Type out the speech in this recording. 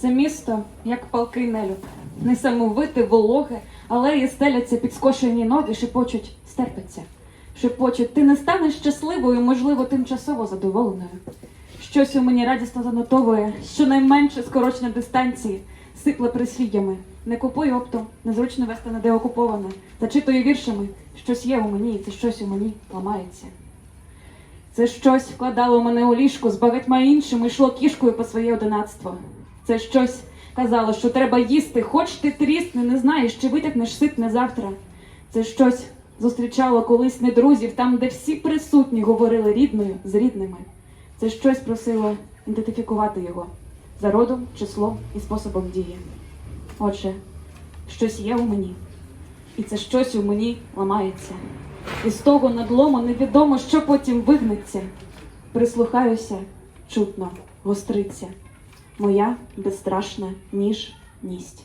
Це місто, як палкий нелюб, несамовите, вологе, алеї стеляться під скошені ноги, шепочуть, стерпиться. Шепочуть, ти не станеш щасливою, можливо, тимчасово задоволеною. Щось у мені радісно занотовує, щонайменше скорочення дистанції, сипле прислів'ями. Не купуй оптом, незручно вести на деокуповане. Зачитую віршами, щось є у мені, і це щось у мені ламається. Це щось вкладало мене у ліжко з багатьма іншими, йшло кішкою по своє одинацтво. Це щось казало, що треба їсти, хоч ти трісни, не знаєш, чи витягнеш ситне завтра. Це щось зустрічало колись не друзів, там, де всі присутні говорили рідною з рідними. Це щось просило ідентифікувати його за родом, числом і способом дії. Отже, щось є у мені, і це щось у мені ламається. І з того надлому невідомо, що потім вигнеться. Прислухаюся, чутно, гостриться. Моя безстрашна ніж ність.